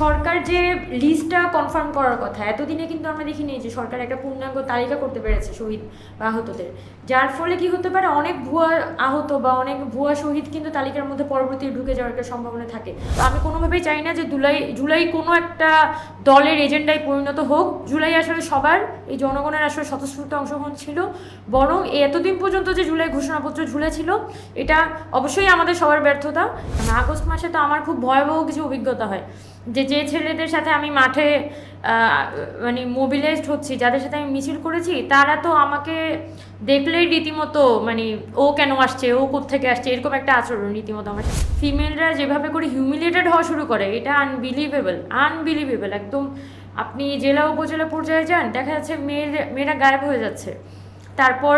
সরকার যে লিস্টটা কনফার্ম করার কথা, এতদিনে কিন্তু আমরা দেখিনি যে সরকার একটা পূর্ণাঙ্গ তালিকা করতে পেরেছে শহীদ বা আহতদের। যার ফলে কি হতে পারে, অনেক ভুয়া আহত বা অনেক ভুয়া শহীদ কিন্তু তালিকার মধ্যে পরবর্তী ঢুকে যাওয়ার একটা সম্ভাবনা থাকে। তো আমি কোনোভাবেই চাই না যে জুলাই জুলাই কোনো একটা দলের এজেন্ডায় পরিণত হোক। জুলাই আসলে সবার, এই জনগণের আসলে স্বতঃস্ফূর্ত অংশগ্রহণ ছিল। বরং এতদিন পর্যন্ত যে জুলাই ঘোষণাপত্র ঝুলেছিল, এটা অবশ্যই আমাদের সবার ব্যর্থতা। আগস্ট মাসে তো আমার খুব ভয়াবহ কিছু অভিজ্ঞতা হয়। যে যে ছেলেদের সাথে আমি মাঠে মানে মোবিলাইজড হচ্ছি, যাদের সাথে আমি মিছিল করেছি, তারা তো আমাকে দেখলেই রীতিমতো মানে ও কেন আসছে, ও কোত্থেকে আসছে, এরকম একটা আচরণ রীতিমতো আমার। ফিমেলরা যেভাবে করে হিউমিলেটেড হওয়া শুরু করে, এটা আনবিলিভেবল আনবিলিভেবল একদম আপনি জেলা উপজেলা পর্যায়ে যান, দেখা যাচ্ছে মেয়ের, মেয়েরা গায়েব হয়ে যাচ্ছে। তারপর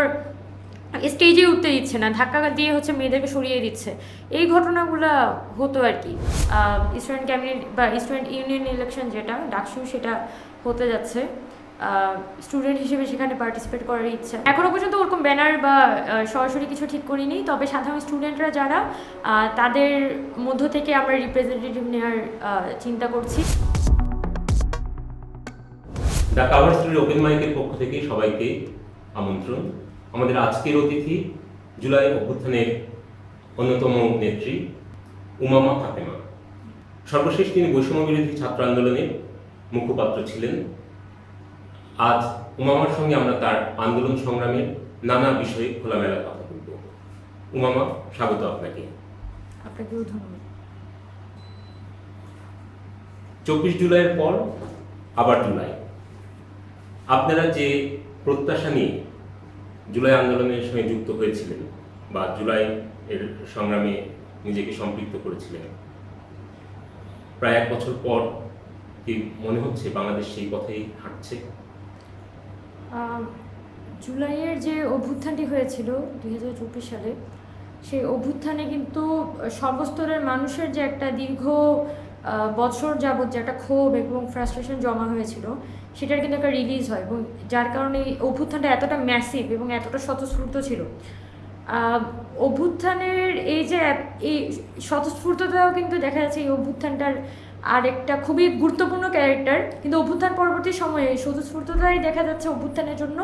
স্টেজে উঠতে দিচ্ছে না, ধাক্কা দিয়ে হচ্ছে মেয়েদেরকে সরিয়ে দিচ্ছে। এই ঘটনাগুলো হতো আর কি। স্টুডেন্ট ক্যাবিনেট বা স্টুডেন্ট ইউনিয়ন ইলেকশন যেটা, ডাকসু সেটা হতে যাচ্ছে। স্টুডেন্ট হিসেবে সেখানে পার্টিসিপেট করার ইচ্ছা। এখনও পর্যন্ত ওরকম ব্যানার বা সরাসরি কিছু ঠিক করিনি, তবে সাধারণ স্টুডেন্টরা যারা তাদের মধ্য থেকে আমরা রিপ্রেজেন্টেটিভ নেওয়ার চিন্তা করছি। দ্য কাভার স্টোরি ওপেন মাইকের পক্ষ থেকে সবাইকে আমন্ত্রণ। আমাদের আজকের অতিথি জুলাই অভ্যুত্থানের অন্যতম নেত্রী উমামা ফাতেমা। সর্বশেষ তিনি বৈষম্য বিরোধী ছাত্র আন্দোলনের মুখপাত্র ছিলেন। আজ উমামার সঙ্গে আমরা তার আন্দোলন সংগ্রামের নানা বিষয়ে খোলামেলা কথা বলব। উমামা স্বাগত আপনাকে। আপনাকেও ধন্যবাদ। চব্বিশ জুলাইয়ের পর আবার জুলাই। আপনারা যে প্রত্যাশা নিয়ে জুলাই আন্দোলনের সঙ্গে যুক্ত হয়েছিলেন বা জুলাই এর সংগ্রামে নিজেকে সম্পৃক্ত করেছিলেন। প্রায় এক বছর পর কি মনে হচ্ছে বাংলাদেশ সেই পথেই হাঁটছে? জুলাইয়ের যে অভ্যুত্থানটি হয়েছিল দুই হাজার চব্বিশ সালে, সেই অভ্যুত্থানে কিন্তু সর্বস্তরের মানুষের যে একটা দীর্ঘ বছর যাবৎ যে একটা ক্ষোভ এবং ফ্রাস্ট্রেশন জমা হয়েছিল, সেটার কিন্তু একটা রিলিজ হয় এবং যার কারণে এই অভ্যুত্থানটা এতটা ম্যাসিভ এবং এতটা স্বতঃস্ফূর্ত ছিল। অভ্যুত্থানের এই যে, এই স্বতঃস্ফূর্ততাও কিন্তু দেখা যাচ্ছে এই অভ্যুত্থানটার আর একটা খুবই গুরুত্বপূর্ণ ক্যারেক্টার কিন্তু অভ্যুত্থান পরবর্তী সময়ে স্বতঃস্ফূর্ততাই দেখা যাচ্ছে অভ্যুত্থানের জন্য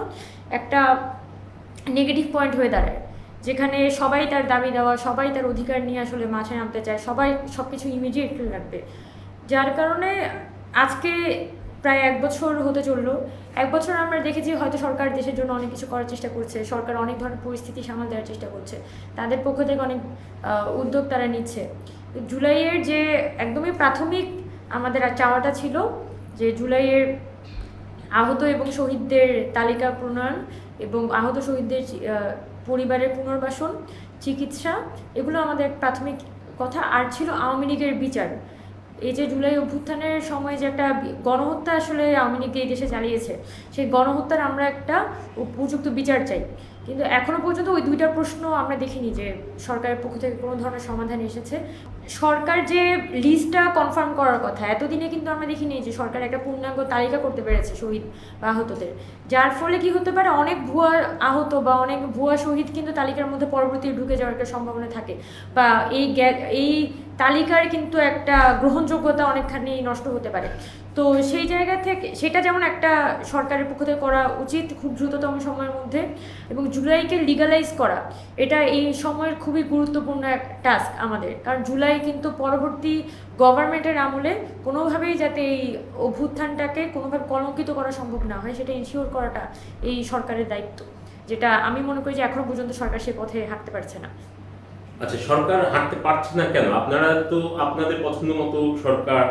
একটা নেগেটিভ পয়েন্ট হয়ে দাঁড়ায়। যেখানে সবাই তার দাবি দেওয়া, সবাই তার অধিকার নিয়ে আসলে মাঠে নামতে চায়, সবাই সব কিছু ইমিডিয়েটলি লাগবে যার কারণে আজকে প্রায় এক বছর হতে চলল। এক বছর আমরা দেখেছি হয়তো সরকার দেশের জন্য অনেক কিছু করার চেষ্টা করছে, সরকার অনেক ধরনের পরিস্থিতি সামাল দেওয়ার চেষ্টা করছে। তাদের পক্ষ থেকে অনেক উদ্যোগ তারা নিচ্ছে। জুলাইয়ের যে একদমই প্রাথমিক আমাদের চাওয়াটা ছিল যে জুলাইয়ের আহত এবং শহীদদের তালিকা প্রণয়ন এবং আহত শহীদদের পরিবারের পুনর্বাসন, চিকিৎসা, এগুলো আমাদের প্রাথমিক কথা। আর ছিল আওয়ামী লীগের বিচার। এই যে জুলাই অভ্যুত্থানের সময় যে একটা গণহত্যা আসলে আওয়ামী লীগ এই দেশে চালিয়েছে, সেই গণহত্যার আমরা একটা উপযুক্ত বিচার চাই। কিন্তু এখনও পর্যন্ত ওই দুইটা প্রশ্ন আমরা দেখিনি যে সরকারের পক্ষ থেকে কোনো ধরনের সমাধান এসেছে। সরকার যে লিস্টটা কনফার্ম করার কথা, এতদিনে কিন্তু আমরা দেখিনি যে সরকার একটা পূর্ণাঙ্গ তালিকা করতে পেরেছে শহীদ বা আহতদের। যার ফলে কি হতে পারে, অনেক ভুয়া আহত বা অনেক ভুয়া শহীদ কিন্তু তালিকার মধ্যে পরবর্তী ঢুকে যাওয়ার একটা সম্ভাবনা থাকে বা এই এই তালিকার কিন্তু একটা গ্রহণযোগ্যতা অনেকখানি নষ্ট হতে পারে। তো সেই জায়গা থেকে, সেটা যেমন একটা সরকারের পক্ষ থেকে করা উচিত খুব দ্রুততম সময়ের মধ্যে এবং জুলাইকে লিগালাইজ করা, এটা এই সময়ের খুবই গুরুত্বপূর্ণ এক টাস্ক আমাদের। কারণ জুলাই কিন্তু পরবর্তী গভর্নমেন্টের আমলে কোনোভাবেই যাতে এই অভ্যুত্থানটাকে কোনোভাবে কলঙ্কিত করা সম্ভব না হয়, সেটা ইনশিওর করাটা এই সরকারের দায়িত্ব, যেটা আমি মনে করি যে এখনও পর্যন্ত সরকার সে পথে হাঁটতে পারছে না। আচ্ছা সরকার হাঁটতে পারছে না কেন? আপনারা তো আপনাদের পছন্দ মতো সরকার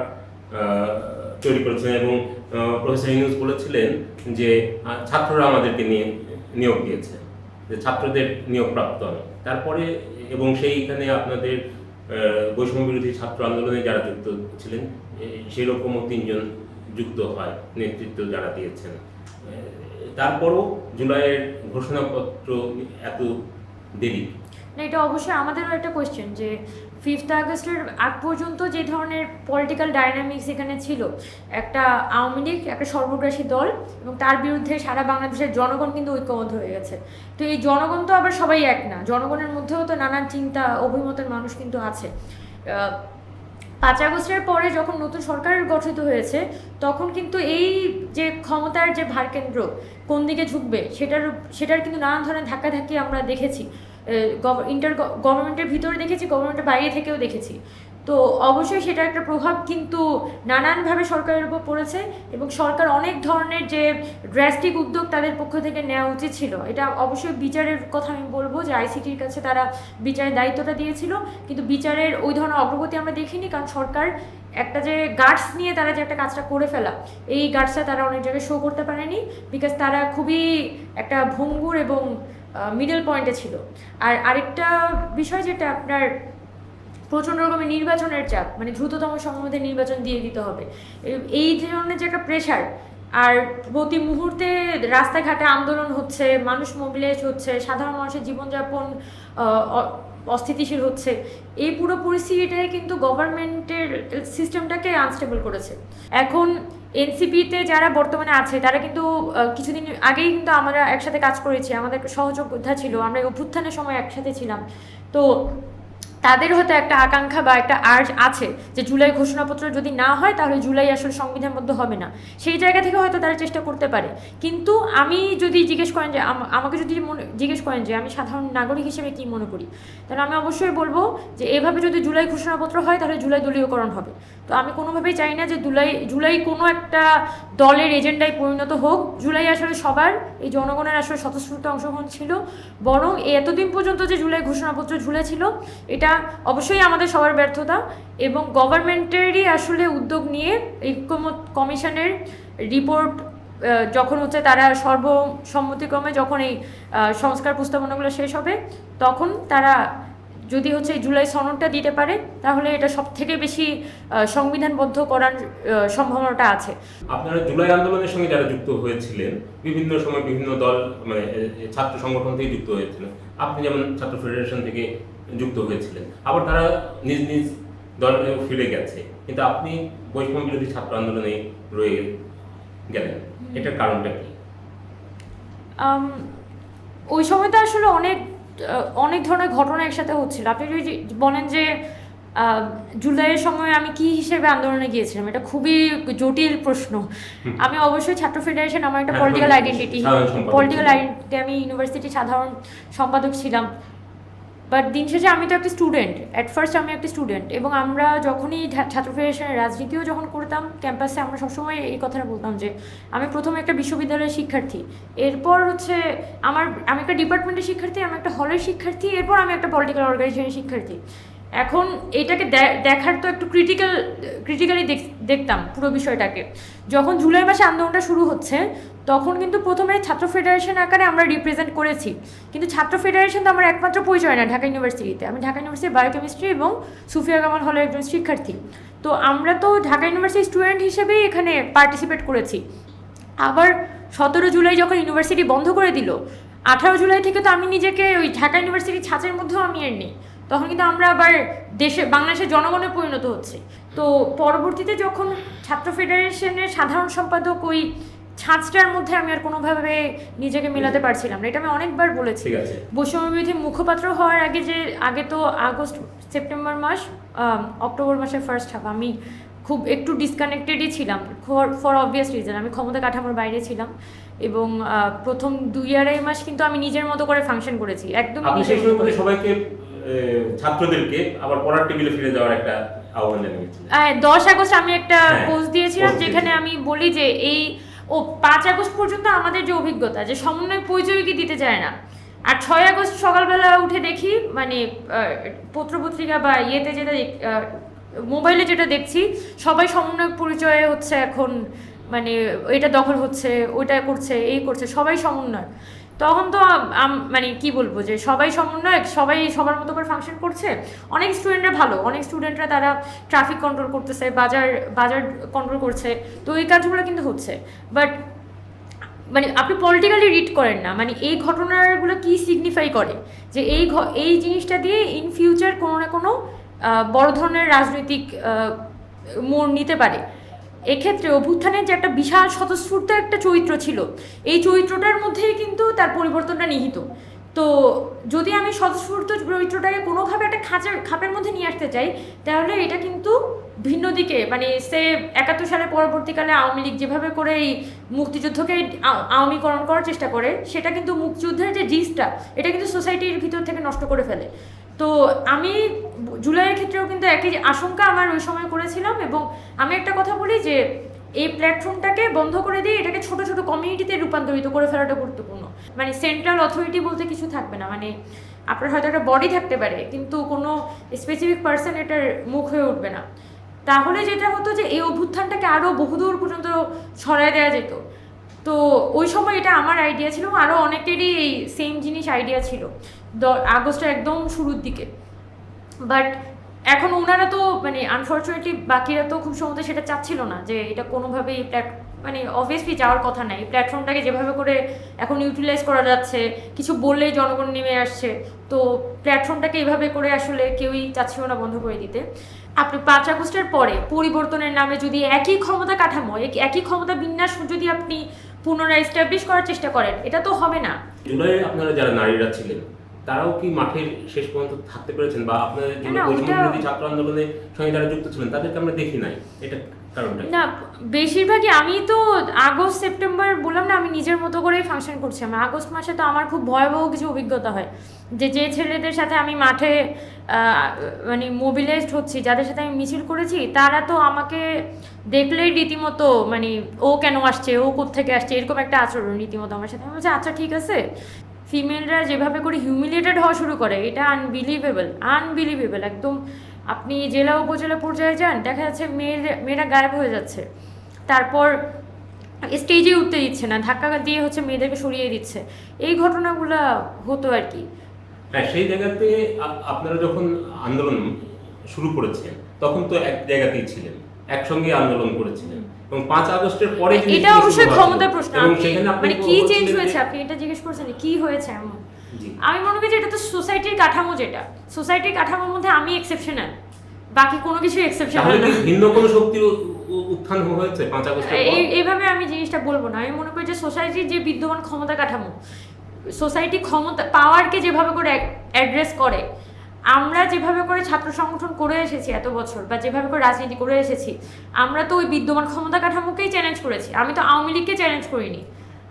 তৈরি করেছেন এবং প্রফেসর ইউনুস বলেছিলেন যে ছাত্ররা আমাদেরকে নিয়ে নিয়োগ দিয়েছে, যে ছাত্রদের নিয়োগ প্রাপ্ত আমি। তারপরে, এবং সেইখানে আপনাদের বৈষম্য বিরোধী ছাত্র আন্দোলনে যারা যুক্ত ছিলেন, এ- সেই রকমও তিনজন যুক্ত হয়, নেতৃত্ব যারা দিয়েছেন। তারপরও জুলাইয়ের ঘোষণাপত্র এত দেরি। না, এটা অবশ্যই আমাদেরও একটা কোয়েশ্চেন যে ফিফথ আগস্টের আগ পর্যন্ত যে ধরনের পলিটিক্যাল ডাইনামিক্স এখানে ছিল, একটা আওয়ামী লীগ, একটা সর্বগ্রাসী দল এবং তার বিরুদ্ধে সারা বাংলাদেশের জনগণ কিন্তু ঐক্যবদ্ধ হয়ে গেছে। তো এই জনগণ তো আবার সবাই এক না, জনগণের মধ্যেও তো নানান চিন্তা, অভিমতের মানুষ কিন্তু আছে। পাঁচ আগস্টের পরে যখন নতুন সরকার গঠিত হয়েছে, তখন কিন্তু এই যে ক্ষমতার যে ভারকেন্দ্র কোন দিকে ঝুঁকবে, সেটার সেটার কিন্তু নানান ধরনের ধাক্কাধাক্কি আমরা দেখেছি। ইন্টার গভর্নমেন্টের ভিতরে দেখেছি গভর্নমেন্টের বাইরে থেকেও দেখেছি। তো অবশ্যই সেটা একটা প্রভাব কিন্তু নানানভাবে সরকারের উপর পড়েছে এবং সরকার অনেক ধরনের যে ড্রাস্টিক উদ্যোগ তাদের পক্ষ থেকে নেওয়া উচিত ছিল। এটা অবশ্যই বিচারের কথা আমি বলব যে আইসিটির কাছে তারা বিচারের দায়িত্বটা দিয়েছিল, কিন্তু বিচারের ওই ধরনের অগ্রগতি আমরা দেখিনি কারণ সরকার একটা যে গার্ডস নিয়ে তারা যে একটা কাজটা করে ফেলা, এই গার্ডসটা তারা অনেক জায়গায় শো করতে পারেনি বিকজ তারা খুবই একটা ভঙ্গুর এবং মিডল পয়েন্টে ছিল। আর আরেকটা বিষয় যেটা আপনার প্রচণ্ড রকমের নির্বাচনের চাপ মানে দ্রুততম সময়ের নির্বাচন দিয়ে দিতে হবে। এই ধরনের যে একটা প্রেশার আর প্রতি মুহূর্তে রাস্তাঘাটে আন্দোলন হচ্ছে, মানুষ মোবিলাইজ হচ্ছে, সাধারণ মানুষের জীবনযাপন অস্থিতিশীল হচ্ছে, এই পুরো পরিস্থিতিটাই কিন্তু গভর্নমেন্টের সিস্টেমটাকে আনস্টেবল করেছে। এখন এনসিপিতে যারা বর্তমানে আছে, তারা কিন্তু কিছুদিন আগেই কিন্তু আমরা একসাথে কাজ করেছি। আমাদের সহযোদ্ধা ছিল, আমরা অভ্যুত্থানের সময় একসাথে ছিলাম। তো তাদের হয়তো একটা আকাঙ্ক্ষা বা একটা আর্জ আছে যে জুলাই ঘোষণাপত্র যদি না হয়, তাহলে জুলাই আসলে সংবিধানবদ্ধ হবে না। সেই জায়গা থেকে হয়তো তারা চেষ্টা করতে পারে। কিন্তু আমি যদি জিজ্ঞেস করেন যে, আম- আমাকে যদি জিজ্ঞেস করেন যে, আমি সাধারণ নাগরিক হিসেবে কি মনে করি? তাহলে আমি অবশ্যই বলব যে, এভাবে যদি জুলাই ঘোষণাপত্র হয়, তাহলে জুলাই দলীয়করণ হবে। তো আমি কোনোভাবেই চাই না যে জুলাই জুলাই কোনো একটা দলের এজেন্ডায় পরিণত হোক। জুলাই আসলে সবার, এই জনগণের আসলে স্বতঃস্ফূর্ত অংশগ্রহণ ছিল। বরং এতদিন পর্যন্ত যে জুলাই ঘোষণাপত্র ঝুলেছিল, এটা অবশ্যই আমাদের সবার ব্যর্থতা এবং গভর্নমেন্টেরই আসলে উদ্যোগ নিয়ে ঐক্যমত কমিশনের রিপোর্ট যখন হচ্ছে তারা সর্বসম্মতিক্রমে যখন এই সংস্কার প্রস্তাবনাগুলো শেষ হবে, তখন তারা যদি হচ্ছে জুলাই সনদটা দিতে পারে, তাহলে এটা সব থেকে বেশি সংবিধানবদ্ধ করার সম্ভাবনাটা আছে। আপনারা জুলাই আন্দোলনের সঙ্গে যারা যুক্ত হয়েছিলেন, বিভিন্ন সময় বিভিন্ন দল মানে ছাত্র সংগঠন থেকে যুক্ত হয়েছিলেন। আপনি যেমন ছাত্র ফেডারেশন থেকে যুক্ত হয়েছিলেন। আবার তারা নিজ নিজ দলে ফিরে গেছে। কিন্তু আপনি বৈষম্য বিরোধী ছাত্র আন্দোলনে রয়ে গেলেন। এটার কারণটা কি? ওই সময়টা আসলে অনেক অনেক ধরনের ঘটনা একসাথে হচ্ছিল। আপনি যদি বলেন যে আহ, জুলাইয়ের সময় আমি কি হিসেবে আন্দোলনে গিয়েছিলাম এটা খুবই জটিল প্রশ্ন। আমি অবশ্যই ছাত্র ফেডারেশন আমার একটা পলিটিক্যাল আইডেন্টিটি পলিটিক্যাল। আইডেন্টিটি আমি ইউনিভার্সিটি সাধারণ সম্পাদক ছিলাম। বাট দিন শেষে আমি তো একটা স্টুডেন্ট অ্যাট ফার্স্ট আমি একটা স্টুডেন্ট এবং আমরা যখনই ছাত্র ফেডারেশনের রাজনীতিও যখন করতাম ক্যাম্পাসে আমরা সবসময় এই কথাটা বলতাম যে, আমি প্রথমে একটা বিশ্ববিদ্যালয়ের শিক্ষার্থী। এরপর হচ্ছে আমার, আমি একটা ডিপার্টমেন্টের শিক্ষার্থী, আমি একটা হলের শিক্ষার্থী, এরপর আমি একটা পলিটিক্যাল অর্গানাইজেশনের শিক্ষার্থী। এখন এটাকে দেখার তো একটু ক্রিটিক্যাল ক্রিটিক্যালি দেখতাম পুরো বিষয়টাকে। যখন জুলাই মাসে আন্দোলনটা শুরু হচ্ছে, তখন কিন্তু প্রথমে ছাত্র ফেডারেশন আকারে আমরা রিপ্রেজেন্ট করেছি। কিন্তু ছাত্র ফেডারেশন তো আমার একমাত্র পরিচয় না ঢাকা ইউনিভার্সিটিতে আমি ঢাকা ইউনিভার্সিটির বায়োকেমিস্ট্রি এবং সুফিয়া কামাল হলের একজন শিক্ষার্থী। তো আমরা তো ঢাকা ইউনিভার্সিটি স্টুডেন্ট হিসেবেই এখানে পার্টিসিপেট করেছি। আবার সতেরো জুলাই যখন ইউনিভার্সিটি বন্ধ করে দিল, আঠারো জুলাই থেকে তো আমি নিজেকে ওই ঢাকা ইউনিভার্সিটির ছাঁচের মধ্যেও আমি এর নেই। তখন কিন্তু আমরা আবার দেশে বাংলাদেশের জনগণে পরিণত হচ্ছে। তো পরবর্তীতে যখন ছাত্র ফেডারেশনের সাধারণ সম্পাদক ওই ছাঁচটার মধ্যে আমি আর কোনোভাবে নিজেকে মেলাতে পারছিলাম না। এটা আমি অনেকবার বলেছি। বৈষম্যবিরোধী মুখপাত্র হওয়ার আগে যে আগে তো আগস্ট সেপ্টেম্বর মাস অক্টোবর মাসের ফার্স্ট হাফ আমি খুব একটু ডিসকানেক্টেডই ছিলাম। ফর অবভিয়াস রিজন আমি ক্ষমতা কাঠামোর বাইরে ছিলাম এবং প্রথম দুই আড়াই মাস কিন্তু আমি নিজের মতো করে ফাংশন করেছি। একদম সবাইকে ছাত্রদেরকে আবার পড়ার টেবিলে ফিরে যাওয়ার একটা আহ্বান জানিয়েছিলেন। দশ আগস্ট আমি একটা হ্যাঁ, পোস্ট দিয়েছিলাম যেখানে আমি বলি যে এই ও পাঁচ আগস্ট পর্যন্ত আমাদের যে অভিজ্ঞতা যে সমন্বয় পরিচয় কি দিতে চায় না। আর ছয় আগস্ট সকালবেলা উঠে দেখি মানে পত্রপত্রিকা বা ইয়েতে যেটা মোবাইলে যেটা দেখছি সবাই সমন্বয় পরিচয়ে হচ্ছে এখন মানে এটা দখল হচ্ছে ওইটা করছে এই করছে সবাই সমন্বয়। তখন তো মানে কি বলব যে সবাই সমন্বয়ক, সবাই সবার মতো করে ফাংশন করছে। অনেক স্টুডেন্টরা ভালো, অনেক স্টুডেন্টরা তারা ট্রাফিক কন্ট্রোল করতেছে, বাজার বাজার কন্ট্রোল করছে। তো এই কাজগুলো কিন্তু হচ্ছে। বাট মানে আপনি পলিটিক্যালি রিড করেন না। মানে এই ঘটনাগুলো কি সিগনিফাই করে? যে এই এই জিনিসটা দিয়ে ইন ফিউচার কোনো না কোনো বড় ধরনের রাজনৈতিক মোড় নিতে পারে। এক্ষেত্রে অভ্যুত্থানের যে একটা বিশাল স্বতঃস্ফূর্ত একটা চরিত্র ছিল, এই চরিত্রটার মধ্যেই কিন্তু তার পরিবর্তনটা নিহিত। তো যদি আমি স্বতঃস্ফূর্ত চরিত্রটাকে কোনোভাবে একটা খাঁচার, খাপের মধ্যে নিয়ে আসতে চাই, তাহলে এটা কিন্তু ভিন্ন দিকে মানে সে একাত্তর সালে পরবর্তীকালে আওয়ামী লীগ যেভাবে করে এই মুক্তিযুদ্ধকে আওয়ামীকরণ করার চেষ্টা করে, সেটা কিন্তু মুক্তিযুদ্ধের যে জিসটা এটা কিন্তু সোসাইটির ভিতর থেকে নষ্ট করে ফেলে। তো আমি জুলাইয়ের ক্ষেত্রেও কিন্তু একই আশঙ্কা আমার ওই সময় করেছিলাম এবং আমি একটা কথা বলি যে এই প্ল্যাটফর্মটাকে বন্ধ করে দিয়ে এটাকে ছোট ছোট কমিউনিটিতে রূপান্তরিত করে ফেলাটা গুরুত্বপূর্ণ। মানে সেন্ট্রাল অথরিটি বলতে কিছু থাকবে না মানে আপনার হয়তো একটা বডি থাকতে পারে, কিন্তু কোনো স্পেসিফিক পার্সন এটার মুখ হয়ে উঠবে না। তাহলে যেটা হতো যে এই অভ্যুত্থানটাকে আরও বহুদূর পর্যন্ত ছড়ায় দেওয়া যেত। তো ওই সময় এটা আমার আইডিয়া ছিল আরও অনেকেরই এই সেম জিনিস আইডিয়া ছিল। আগস্টের একদম শুরুর দিকে। বাট এখন ওনারা তো মানে আনফর্চুনেটলি বাকিরা তো খুব সম্ভবত সেটা চাচ্ছিল না যে এটা কোনোভাবেই প্ল্যাট মানে অবভিয়াসলি যাওয়ার কথা নাই। প্ল্যাটফর্মটাকে যেভাবে করে এখন ইউটিলাইজ করা যাচ্ছে, কিছু বললেই জনগণ নেমে আসছে, তো প্ল্যাটফর্মটাকে এইভাবে করে আসলে কেউই চাচ্ছিল না বন্ধ করে দিতে। আপনি পাঁচ আগস্টের পরে পরিবর্তনের নামে যদি একই ক্ষমতা কাঠামো, এক- একই ক্ষমতা বিন্যাস যদি আপনি পুনরায় এস্টাবলিশ করার চেষ্টা করেন, এটা তো হবে না। জুলাইয়ে আপনারা যারা নারীরা ছিলেন তারাও কি মাঠের শেষ পর্যন্ত থাকতে পেরেছেন বা আপনাদের যে না, বৈষম্য ওটা- বিরোধী ছাত্র আন্দোলনের সঙ্গে যারা যুক্ত ছিলেন তাদেরকে আমরা দেখি নাই। এটা কারণটা না বেশিরভাগই আমি তো আগস্ট সেপ্টেম্বর বললাম না আমি নিজের মতো করেই ফাংশন করছি। আমি আগস্ট মাসে তো আমার খুব ভয়াবহ কিছু অভিজ্ঞতা হয়। যে যে ছেলেদের সাথে আমি মাঠে মানে মোবিলাইজড হচ্ছি যাদের সাথে আমি মিছিল করেছি তারা তো আমাকে দেখলেই রীতিমতো মানে ও কেন আসছে ও কোত্থেকে আসছে এরকম একটা আচরণ রীতিমতো আমার সাথে। আমি বলছি আচ্ছা ঠিক আছে। ফিমেলরা যেভাবে করে হিউমিলিয়েটেড হওয়া শুরু করে, এটা আনবিলিভেবল আনবিলিভেবল একদম আপনি জেলা উপজেলা পর্যায়ে যান, দেখা যাচ্ছে মেয়ের, মেয়েরা গায়েব হয়ে যাচ্ছে। তারপর স্টেজে উঠতে দিচ্ছে না, ধাক্কা দিয়ে হচ্ছে মেয়েদেরকে সরিয়ে দিচ্ছে। এই ঘটনাগুলো হতো আর কি। হ্যাঁ সেই জায়গাতে আপনারা যখন আন্দোলন শুরু করেছেন, তখন তো এক জায়গাতেই ছিলেন, একসঙ্গে আন্দোলন করেছিলেন। এবং পাঁচ আগস্টের পরে এটা অবশ্যই ক্ষমতার প্রশ্ন। মানে কি চেঞ্জ হয়েছে? আপনি এটা জিজ্ঞেস করছেন কি হয়েছে এমন? আমি মনে করি যে এটা তো সোসাইটির কাঠামো যেটা। সোসাইটির কাঠামোর মধ্যে আমি এক্সেপশনাল বাকি কোনো কিছু এক্সেপশনাল না। ভিন্ন কোনো শক্তির উত্থান হয়েছে পাঁচ? এইভাবে আমি জিনিসটা বলব না। আমি মনে করি যে সোসাইটির যে বিদ্যমান ক্ষমতা কাঠামো সোসাইটি ক্ষমতা পাওয়ারকে যেভাবে করে অ্যাড্রেস করে আমরা যেভাবে করে ছাত্র সংগঠন করে এসেছি এত বছর, বা যেভাবে করে রাজনীতি করে এসেছি, আমরা তো ওই বিদ্যমান ক্ষমতা কাঠামোকেই চ্যালেঞ্জ করেছি। আমি তো আওয়ামী লীগকে চ্যালেঞ্জ করিনি।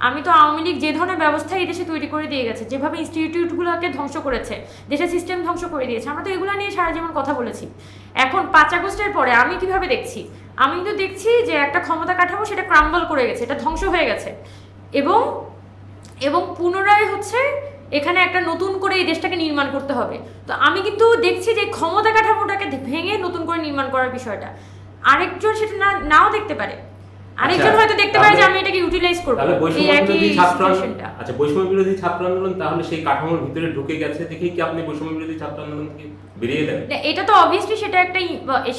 আমি তো আওয়ামী লীগ যে ধরনের ব্যবস্থা এই দেশে তৈরি করে দিয়ে গেছে, যেভাবে ইনস্টিটিউটগুলোকে ধ্বংস করেছে, দেশের সিস্টেম ধ্বংস করে দিয়েছে, আমরা তো এগুলো নিয়ে সারা জীবন কথা বলেছি। এখন পাঁচ আগস্টের পরে আমি কীভাবে দেখছি? আমি কিন্তু দেখছি যে একটা ক্ষমতা কাঠামো সেটা ক্রাম্বল করে গেছে, এটা ধ্বংস হয়ে গেছে। এবং এবং পুনরায় হচ্ছে এখানে একটা নতুন করে এই দেশটাকে নির্মাণ করতে হবে। তো আমি কিন্তু দেখছি যে ক্ষমতা কাঠামোটাকে ভেঙে নতুন করে নির্মাণ করার বিষয়টা। আরেকজন সেটা না নাও দেখতে পারে। আরেকজন আচ্ছা, হয়তো দেখতে পারে যে আমি এটাকে ইউটিলাইজ করব তাহলে এই একই আচ্ছা বৈষম্য বিরোধী ছাত্র আন্দোলন তাহলে সেই কাঠামোর ভিতরে ঢুকে গেছে দেখেই কি আপনি বৈষম্য বিরোধী ছাত্র আন্দোলন থেকে বেরিয়ে এলেন না, এটা তো অবভিয়াসলি সেটা একটা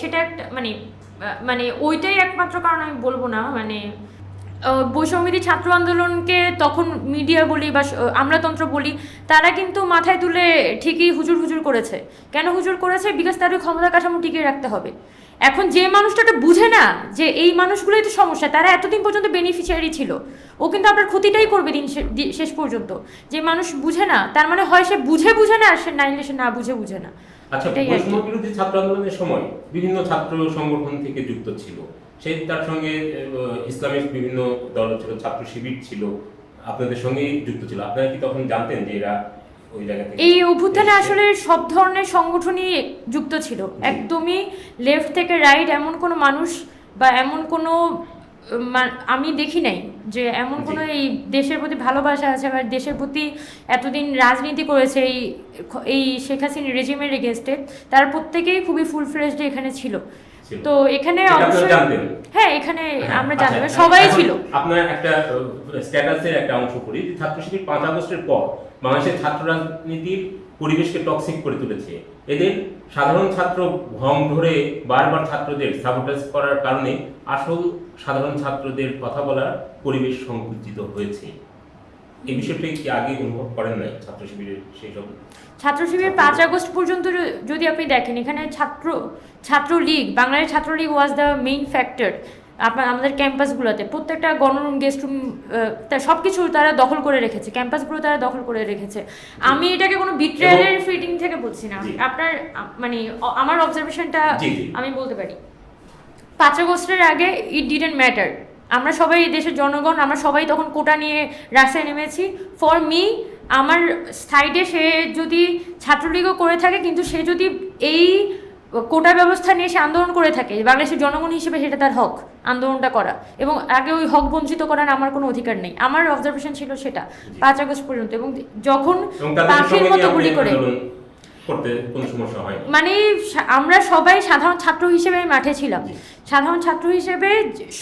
সেটা একটা মানে মানে ওইটাই একমাত্র কারণ আমি বলব না মানে আহ, বৈষম্যবিধি ছাত্র আন্দোলনকে তখন মিডিয়া বলি বা আমলাতন্ত্র বলি তারা কিন্তু মাথায় তুলে ঠিকই হুজুর হুজুর করেছে। কেন হুজুর করেছে? বিকজ তার ওই ক্ষমতা কাঠামো টিকিয়ে রাখতে হবে। এখন যে মানুষটা বুঝে না যে এই মানুষগুলোই তো সমস্যা তারা এতদিন পর্যন্ত বেনিফিশিয়ারি ছিল। ও কিন্তু আপনার ক্ষতিটাই করবে দিন শেষ পর্যন্ত। যে মানুষ বুঝে না তার মানে হয় সে বুঝে বুঝে না আর সে নাইলে সে না বুঝে বুঝে না। আচ্ছা ছাত্র আন্দোলনের সময় বিভিন্ন ছাত্র সংগঠন থেকে যুক্ত ছিল। সেই তার সঙ্গে ইসলামিক বিভিন্ন দল ছিল ছাত্র শিবির ছিল আপনাদের সঙ্গেই যুক্ত ছিল। আপনারা কি তখন জানতেন যে এরা এই অভ্যুত্থানে আসলে সব ধরনের সংগঠনই যুক্ত ছিল। একদমই লেফট থেকে রাইট এমন কোনো মানুষ বা এমন কোনো আমি দেখি নাই যে এমন কোনো এই দেশের প্রতি ভালোবাসা আছে বা দেশের প্রতি এতদিন রাজনীতি করেছে এই এই শেখ হাসিনা রেজিমের এগেনস্টে তার প্রত্যেকেই খুবই ফুল ফ্রেশড এখানে ছিল। তো এখানে অবশ্যই হ্যাঁ এখানে আমরা আচ্ছা, জানতাম সবাই ছিল। আপনার একটা স্ট্যাটাসের একটা অংশ করি যে ছাত্র শিবির পাঁচ আগস্টের পর বাংলাদেশের ছাত্র রাজনীতির পরিবেশকে টক্সিক করে তুলেছে। এদের সাধারণ ছাত্র ভং ধরে বারবার ছাত্রদের সাবোটাজ করার কারণে আসল সাধারণ ছাত্রদের কথা বলার পরিবেশ সংকুচিত হয়েছে। এই বিষয়টি কি আগে অনুভব করেন নাই ছাত্র শিবিরের সেই সব ছাত্র শিবির পাঁচ আগস্ট পর্যন্ত যদি আপনি দেখেন এখানে ছাত্র Chhatra League Bangladesh Chhatra League was the main factor আপনার আমাদের ক্যাম্পাসগুলোতে প্রত্যেকটা গণরুম গেস্ট রুম সব কিছু তারা দখল করে রেখেছে ক্যাম্পাসগুলো তারা দখল করে রেখেছে। আমি এটাকে কোনো বিট্রায়ালের ফিটিং থেকে বলছি না। আপনার মানে আমার অবজারভেশনটা। আমি বলতে পারি। পাঁচ আগস্টের আগে ইট ডিডেন্ট ম্যাটার আমরা সবাই এই দেশের জনগণ আমরা সবাই তখন কোটা নিয়ে রাস্তায় নেমেছি। ফর মি আমার সাইডে সে যদি ছাত্রলীগও করে থাকে কিন্তু সে যদি এই কোটা ব্যবস্থা নিয়ে সে আন্দোলন করে থাকে বাংলাদেশের জনগণ হিসেবে সেটা তার হক আন্দোলনটা করা। এবং আগে ওই হক বঞ্চিত করার আমার কোনো অধিকার নেই। আমার অবজারভেশন ছিল সেটা পাঁচ আগস্ট পর্যন্ত। এবং যখন পাখির মতো গুলি করে করতে কোনো সমস্যা হয় মানে আমরা সবাই সাধারণ ছাত্র হিসেবে মাঠে ছিলাম। সাধারণ ছাত্র হিসেবে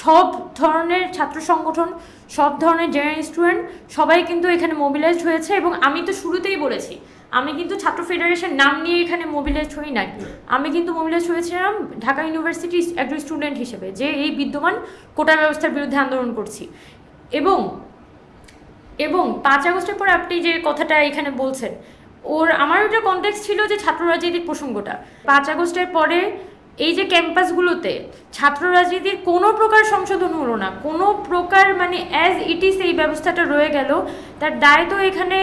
সব ধরনের ছাত্র সংগঠন সব ধরনের জেনারেল স্টুডেন্ট সবাই কিন্তু এখানে মোবিলাইজড হয়েছে এবং আমি তো শুরুতেই বলেছি আমি কিন্তু ছাত্র ফেডারেশন নাম নিয়ে এখানে মোবিলাইজড হই নাই। আমি কিন্তু মোবিলাইজ হয়েছিলাম ঢাকা ইউনিভার্সিটি একজন স্টুডেন্ট হিসেবে যে এই বিদ্যমান কোটা ব্যবস্থার বিরুদ্ধে আন্দোলন করছি। এবং এবং পাঁচ আগস্টের পর আপনি যে কথাটা এখানে বলছেন ওর, আমার ওটা কনটেক্স ছিল যে ছাত্র রাজনীতির প্রসঙ্গটা। পাঁচ আগস্টের পরে এই যে ক্যাম্পাসগুলোতে ছাত্র রাজনীতির কোনো প্রকার সংশোধন হলো না, কোনো প্রকার মানে অ্যাজ ইট ইজ এই ব্যবস্থাটা রয়ে গেল, তার দায় তো এখানে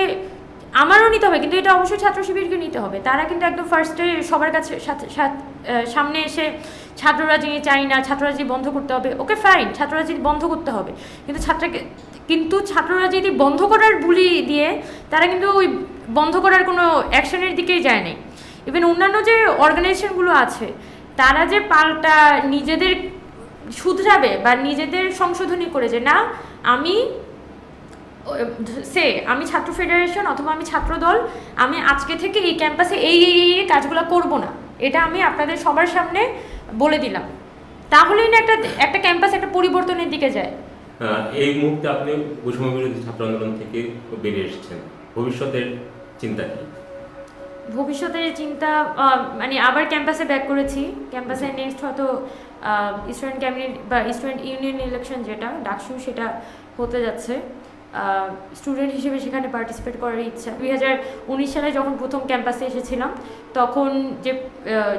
আমারও নিতে হবে, কিন্তু এটা অবশ্যই ছাত্র শিবিরকে নিতে হবে। তারা কিন্তু একদম ফার্স্টে সবার কাছে সামনে এসে ছাত্র রাজনীতি চাই না ছাত্র রাজনীতি বন্ধ করতে হবে ওকে ফাইন ছাত্র রাজনীতি বন্ধ করতে হবে। কিন্তু ছাত্রকে কিন্তু ছাত্ররা যদি বন্ধ করার বুলি দিয়ে, তারা কিন্তু ওই বন্ধ করার কোনো অ্যাকশনের দিকেই যায় নাই। ইভেন অন্যান্য যে অর্গানাইজেশনগুলো আছে, তারা যে পাল্টা নিজেদের শুধরাবে বা নিজেদের সংশোধনী করে যে, না, আমি, সে, আমি ছাত্র ফেডারেশন অথবা আমি ছাত্র দল, আমি আজকে থেকে এই ক্যাম্পাসে এই এই এই কাজগুলো করব না। এটা আমি আপনাদের সবার সামনে বলে দিলাম। তাহলেই না একটা একটা ক্যাম্পাস একটা পরিবর্তনের দিকে যায়। এই মুহূর্তে আপনি বৈষম্য বিরোধী ছাত্র আন্দোলন থেকে বেরিয়ে এসেছেন। ভবিষ্যতের চিন্তা কি? ভবিষ্যতের চিন্তা মানে আবার ক্যাম্পাসে ব্যাক করেছি। ক্যাম্পাসে নেক্সট হয়তো স্টুডেন্ট ক্যাবিনেট বা স্টুডেন্ট ইউনিয়ন ইলেকশন যেটা ডাকসু সেটা হতে যাচ্ছে। স্টুডেন্ট হিসেবে সেখানে পার্টিসিপেট করার ইচ্ছা। দুই হাজার উনিশ সালে যখন প্রথম ক্যাম্পাসে এসেছিলাম তখন যে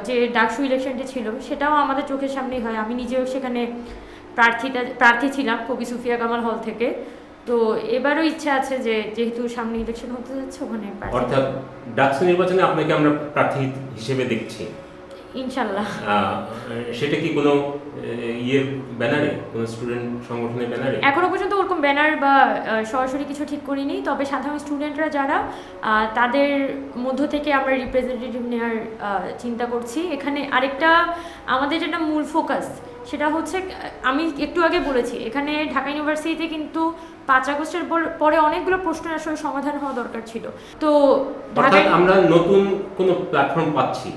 যে ডাকসু ইলেকশনটি ছিল সেটাও আমাদের চোখের সামনেই হয়। আমি নিজেও সেখানে প্রার্থীটা, প্রার্থী ছিলাম কবি সুফিয়া কামাল হল থেকে। তো এবারও ইচ্ছা আছে যে যেহেতু সামনে ইলেকশন হতে যাচ্ছে, ওখানে অর্থাৎ ডাকসু নির্বাচনে আপনাকে আমরা প্রার্থী হিসেবে দেখছি। ইনশাল্লাহ সেটা কি কোনো ইয়ের ব্যানারে কোনো স্টুডেন্ট সংগঠনের ব্যানারে? এখনও পর্যন্ত ওরকম ব্যানার বা সরাসরি কিছু ঠিক করিনি তবে সাধারণ স্টুডেন্টরা যারা তাদের মধ্য থেকে আমরা রিপ্রেজেন্টেটিভ নেওয়ার চিন্তা করছি। এখানে আরেকটা আমাদের যেটা মূল ফোকাস সেটা হচ্ছে আমি একটু আগে বলেছি এখানে ঢাকা ইউনিভার্সিটিতে কিন্তু পাঁচ আগস্টের পর- অনেকগুলো প্রশ্নের আসলে সমাধান হওয়া দরকার ছিল। তো আমরা নতুন কোনো প্ল্যাটফর্ম পাচ্ছি।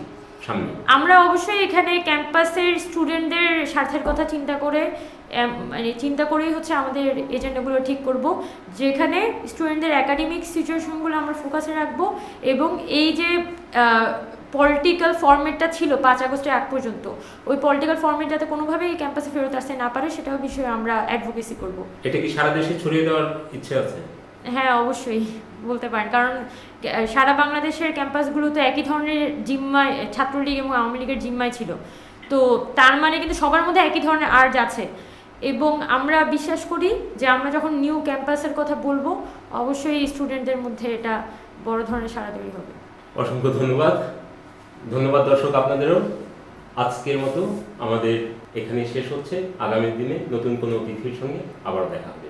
সামনে। আমরা অবশ্যই এখানে ক্যাম্পাসের স্টুডেন্টদের স্বার্থের কথা চিন্তা করে মানে চিন্তা করেই হচ্ছে আমাদের এজেন্ডাগুলো ঠিক করব। যেখানে স্টুডেন্টদের একাডেমিক সিচুয়েশনগুলো আমরা ফোকাসে রাখব এবং এই যে পলিটিক্যাল ফর্মেটটা ছিল পাঁচ আগস্টের আগ পর্যন্ত ওই পলিটিক্যাল ফর্মেট যাতে কোনোভাবেই ক্যাম্পাসে ফেরত আসতে না পারে সেটাও বিষয়ে আমরা অ্যাডভোকেসি করব। এটা কি সারা দেশে ছড়িয়ে দেওয়ার ইচ্ছে আছে? হ্যাঁ অবশ্যই বলতে পারেন। কারণ সারা বাংলাদেশের ক্যাম্পাসগুলোতে একই ধরনের জিম্মায়, ছাত্রলীগ এবং আওয়ামী লীগের জিম্মায় ছিল। তো তার মানে কিন্তু সবার মধ্যে একই ধরনের আর্জ আছে। এবং আমরা বিশ্বাস করি যে আমরা যখন নিউ ক্যাম্পাসের কথা বলব, অবশ্যই স্টুডেন্টদের মধ্যে এটা বড় ধরনের সাড়া তৈরি হবে। অসংখ্য ধন্যবাদ। ধন্যবাদ দর্শক আপনাদেরও। আজকের মতো আমাদের এখানে শেষ হচ্ছে। আগামী দিনে নতুন কোনো অতিথির সঙ্গে আবার দেখা হবে।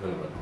ধন্যবাদ।